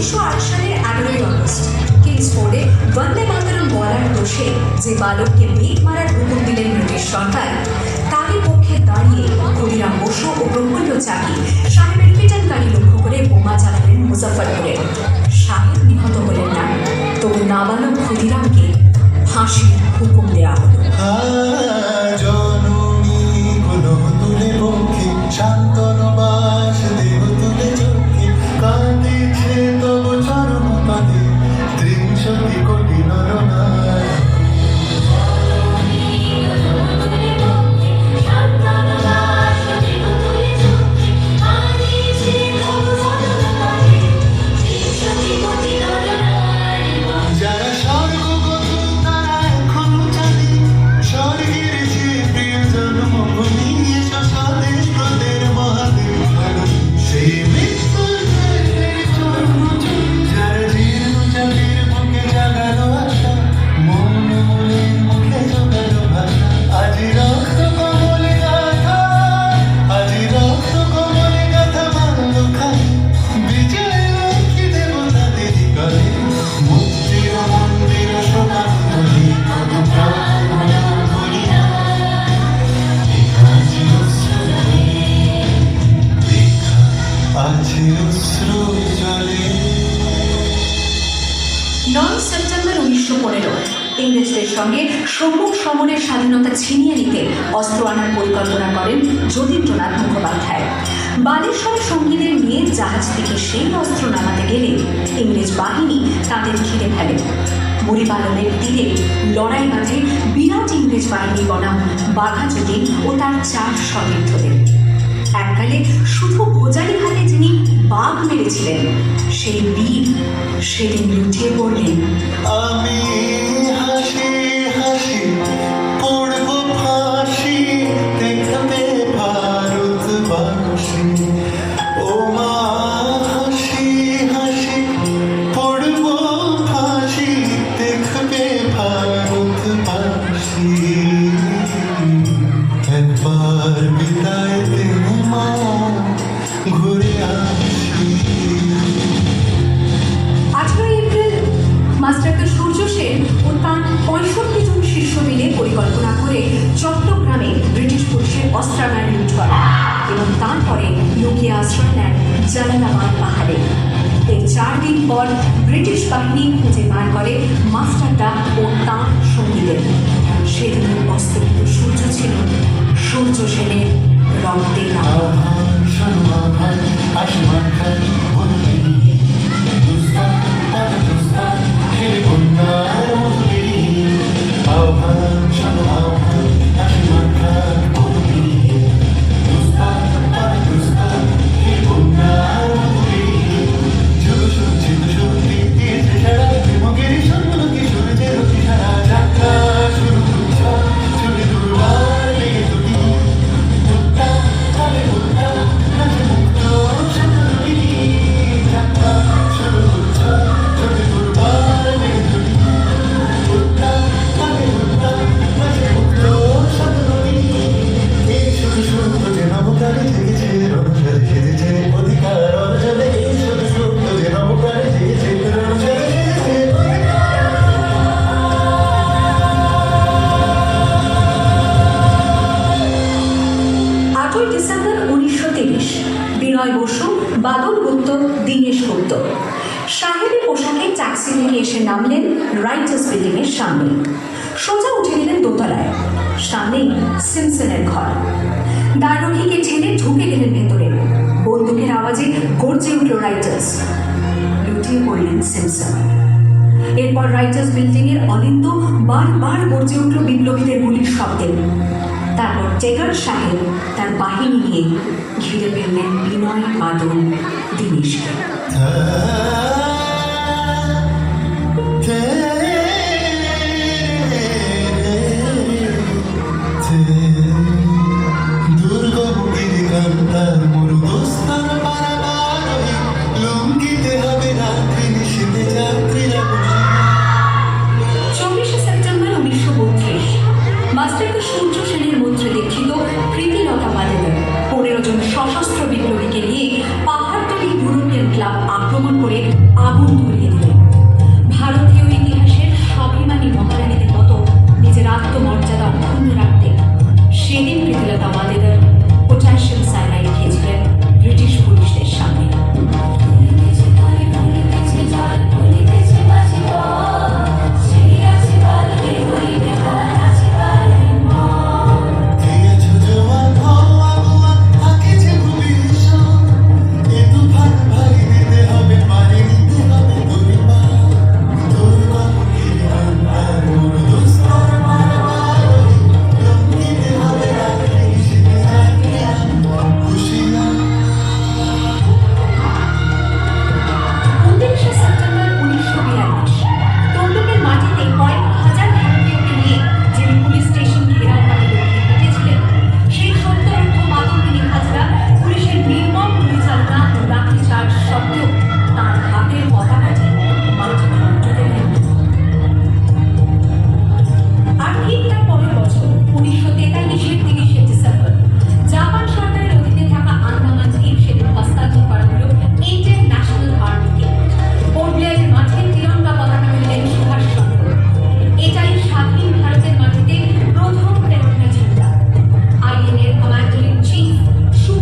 আট সালের এগারোই আগস্ট। কিংসফোর্ডে বন্দে মাতরম বলার দোষে যে বালককে বেগ মারার হুকুম দিলেন ব্রিটিশ সরকার, তারই পক্ষে দাঁড়িয়ে ক্ষুদিরাম বসু ও প্রফুল্ল চাকি সাহেবের পিটান গাড়ি লক্ষ্য করে বোমা চালালেন মুজফ্ফরপুরে। সাহেব নিহত হলেন না। তবু নাবালক ক্ষুদিরামকে ফাঁসির হুকুম দেওয়া হলো। হ্যাঁ। নয় সেপ্টেম্বর উনিশশো পনেরো। ইংরেজদের সঙ্গে সম্মুখ সমরের স্বাধীনতা ছিনিয়ে নিতে অস্ত্র আনার পরিকল্পনা করেন যতীন্দ্রনাথ মুখোপাধ্যায়। বালেশ্বরে সঙ্গীদের নিয়ে জাহাজ থেকে সেই অস্ত্র নামাতে গেলে ইংরেজ বাহিনী তাদের ঘিরে ফেলে। মুড়িপালনের তীরে লড়াই বাঁধে বিরাট ইংরেজ বাহিনী বনাম বাঘাযতীন ও তার চার সতীর্থদের। এককালে শুধু বোজারি হাতে যিনি বাঘ মেরেছিলেন, সেই বীর সেদিন লুটিয়ে পড়লেন। আমি হাসি হাসি তারপরে লুকিয়ে আশ্রয় নেন জালালাবাদ পাহাড়ে এর চার দিন পর ব্রিটিশ বাহিনী খুঁজে বার করে মাস্টারদা ও তাঁর সঙ্গীদের। সেদিন অস্তিত্ব সূর্য ছিল। সূর্য সেনের রক্তে আভান আসমান খান সাহেবী পোশাকে ট্যাক্সি থেকে এসে নামলেন রাইটার্স বিল্ডিং এর সামনে। সোজা উঠে গেলেন দোতলায়। সামনেই সিমসনের ঘর। দারোগীকে ঠেলে ঢুকে গেলেন ভেতরে। বন্দুকের আওয়াজে গর্জে উঠল রাইটার্স। লুটিয়ে পড়লেন সিমসন। এরপর রাইটার্স বিল্ডিং এর অলিন্দ বারবার গর্জে উঠল বিপ্লবীদের গুলির শব্দে। তারপর জেগার সাহেব তার বাহিনী নিয়ে ঘিরে ফেললেন বিনয় বাদল দীনেশকে।